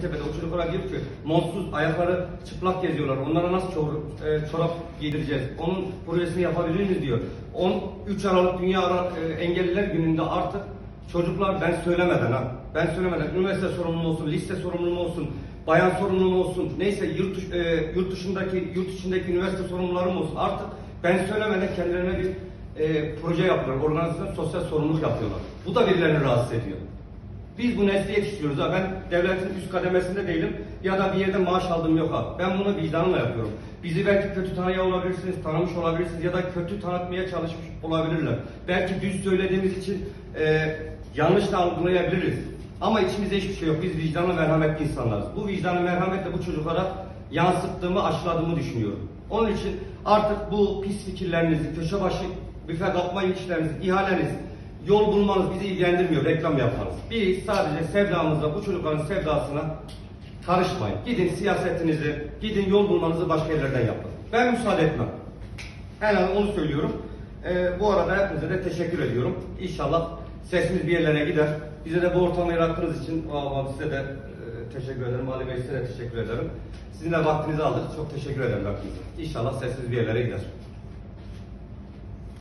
Filtepe'de o çocuklara diyor ki montsuz ayakları çıplak geziyorlar. Onlara nasıl çor- e, çorap giydireceğiz? Onun projesini yapabilir miyiz diyor. 13 Aralık Dünya Ara- e, Engelliler Günü'nde artık çocuklar ben söylemeden ha ben söylemeden üniversite sorumluluğu olsun, lise sorumluluğu olsun, bayan sorumluluğu olsun, neyse yurt, e, yurt dışındaki yurt içindeki üniversite sorumlularım olsun artık ben söylemeden kendilerine bir e, proje yapıyorlar, organizasyon, sosyal sorumluluk yapıyorlar. Bu da birilerini rahatsız ediyor. Biz bu nesli yetiştiriyoruz ha. Ben devletin üst kademesinde değilim ya da bir yerde maaş aldığım yok ha. Ben bunu vicdanla yapıyorum. Bizi belki kötü tanıyor olabilirsiniz, tanımış olabilirsiniz ya da kötü tanıtmaya çalışmış olabilirler. Belki düz söylediğimiz için e, yanlış da algılayabiliriz. Ama içimizde hiçbir şey yok. Biz vicdanlı merhametli insanlarız. Bu vicdanlı merhametle bu çocuklara yansıttığımı, aşıladığımı düşünüyorum. Onun için artık bu pis fikirlerinizi, köşe başı büfe kapma işleriniz, ihaleniz, yol bulmanız bizi ilgilendirmiyor, reklam yaparız. Biz sadece sevdamızla bu çocukların sevdasına karışmayın. Gidin siyasetinizi, gidin yol bulmanızı başka yerlerden yapın. Ben müsaade etmem. En az onu söylüyorum. Ee, bu arada hepinize de teşekkür ediyorum. İnşallah sesimiz bir yerlere gider. Bize de bu ortamı yarattığınız için vallahi size de e, teşekkür ederim. Ali Bey size de teşekkür ederim. Sizin de vaktinizi aldık. Çok teşekkür ederim hepinize. İnşallah sesimiz bir yerlere gider.